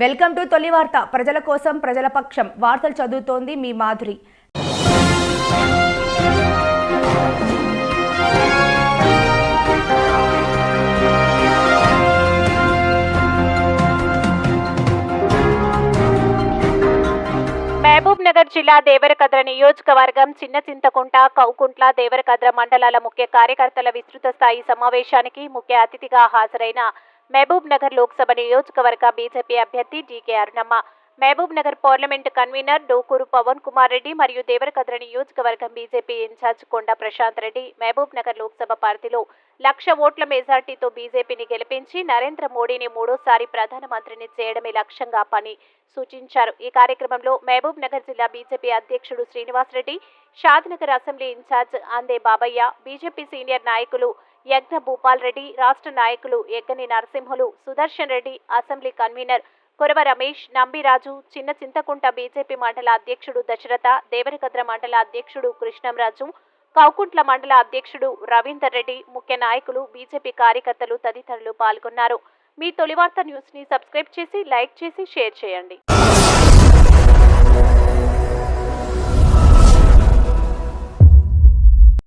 Welcome to తొలి వార్త. ప్రజల కోసం ప్రజల పక్షం. వార్తలు చదువుతోంది మీ మాధురి. మహబూబ్ నగర్ జిల్లా దేవరకద్ర నియోజకవర్గం చిన్న చింతకుంట కౌకుంట్ల దేవరకద్ర మండలాల ముఖ్య కార్యకర్తల విస్తృత స్థాయి సమావేశానికి ముఖ్య అతిథిగా హాజరైన మహబూబ్ నగర్ లోక్సభ నియోజకవర్గ బీజేపీ అభ్యర్థి D K Arunamma Mahabub Nagar parliament convener Dokuru Pavan Kumar Reddy మరియు దేవరకద్ర నియోజకవర్గం బీజేపీ ఇన్ఛార్జ్ కొండ ప్రశాంత్ రెడ్డి మహబూబ్ నగర్ లోక్సభ పార్టీలో లక్ష ఓట్ల మెజార్టీతో బీజేపీని గెలిపించి నరేంద్ర మోడీని మూడోసారి ప్రధానమంత్రిని చేయడమే లక్ష్యంగా పని సూచించారు. ఈ కార్యక్రమంలో మహబూబ్ నగర్ జిల్లా బీజేపీ అధ్యక్షుడు Srinivas Reddy Shadnagar assembly in charge Ande Babaiah BJP senior నాయకులు యజ్ఞ భూపాల్ రెడ్డి రాష్ట్ర నాయకులు Yaggani Narasimhulu Sudarshan Reddy assembly convener Korava Ramesh Nambiraju Chinna Chintakunta BJP మండల అధ్యక్షుడు దశరథ దేవరకద్ర మండల అధ్యక్షుడు కృష్ణంరాజు కౌకుంట్ల మండల అధ్యక్షుడు రవీందర్ రెడ్డి ముఖ్య నాయకులు బీజేపీ కార్యకర్తలు తదితరులు పాల్గొన్నారు. మీ తొలివార్త న్యూస్ని సబ్స్క్రైబ్ చేసి లైక్ చేసి షేర్ చేయండి.